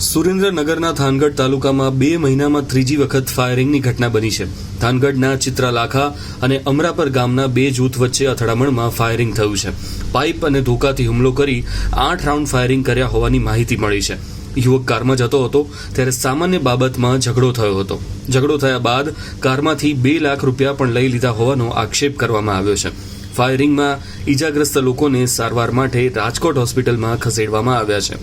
સુરેન્દ્રનગરના થાનગઢ તાલુકામાં બે મહિનામાં ત્રીજી વખત ફાયરિંગની ઘટના બની છે. થાનગઢના ચિત્રાલાખા અને અમરાપર ગામના બે જૂથ વચ્ચે અથડામણમાં ફાયરિંગ થયું છે. પાઇપ અને ધોકાથી હુમલો કરી આઠ રાઉન્ડ ફાયરિંગ કર્યા હોવાની માહિતી મળી છે. યુવક કારમાં જતો હતો, ત્યારે સામાન્ય બાબતમાં ઝઘડો થયો હતો. ઝઘડો થયા બાદ કારમાંથી બે લાખ રૂપિયા પણ લઈ લીધા હોવાનો આક્ષેપ કરવામાં આવ્યો છે. ફાયરિંગમાં ઈજાગ્રસ્ત લોકોને સારવાર માટે રાજકોટ હોસ્પિટલમાં ખસેડવામાં આવ્યા છે.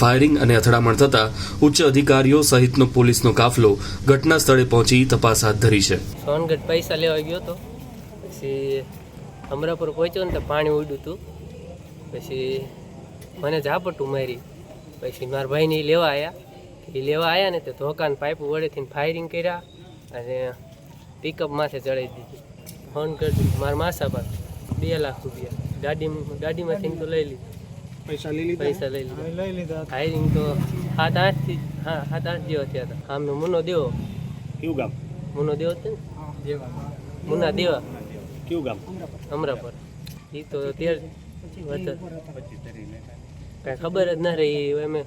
ફાયરિંગ અને અથડામણ થતાં ઉચ્ચ અધિકારીઓ સહિતનો પોલીસનો કાફલો ઘટના સ્થળે પહોંચી તપાસ હાથ ધરી છે. સોનગઢ પૈસા લેવા ગયો હતો. પછી અમરાપુર પહોંચ્યો ને તો પાણી ઉડ્યું હતું પછી મને ઝાપટું મારી. પછી મારા ભાઈને લેવા આવ્યા એ લેવા આવ્યા ને તો ધોકાન પાઇપ વડેથી ફાયરિંગ કર્યા અને પિકઅપ માથે ચડાવી દીધી. ફોન કરી મારા માસા પર બે લાખ રૂપિયા. ગાડી ગાડીમાંથી તો લઈ લીધી. પૈસા લઈ લીધા? પૈસા લઈ લીધા. લઈ લીધા. ફાયરિંગ તો સાત આઠથી હા સાત આઠ જેવા થયા હતા. આમનો મુનો દેવો. કયું ગામ? મુનો દેવો છે ને? મુના દેવા. કયું ગામ? અમરાપર. એ તો તેર કાંઈ ખબર જ ના રહી. અમે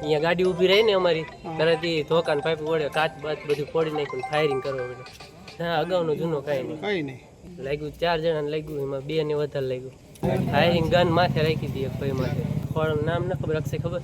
અહીંયા ગાડી ઊભી રહી ને અમારી. તરત એ ધોકાન પાઇપ વડે કાચ બાચ બધું ફોડી નાખ્યું ફાયરિંગ કરવા પડે હા અગાઉનો જૂનો કાંઈ નહીં. કાંઈ નહીં. લાગ્યું, ચાર જણાને લાગ્યું, એમાં બે ને વધારે લાગ્યું. ફાયરિંગ ગન માથે રાખી હતી એક ભાઈ માથે. પણ નામ ના ખબર રાખશે ખબર?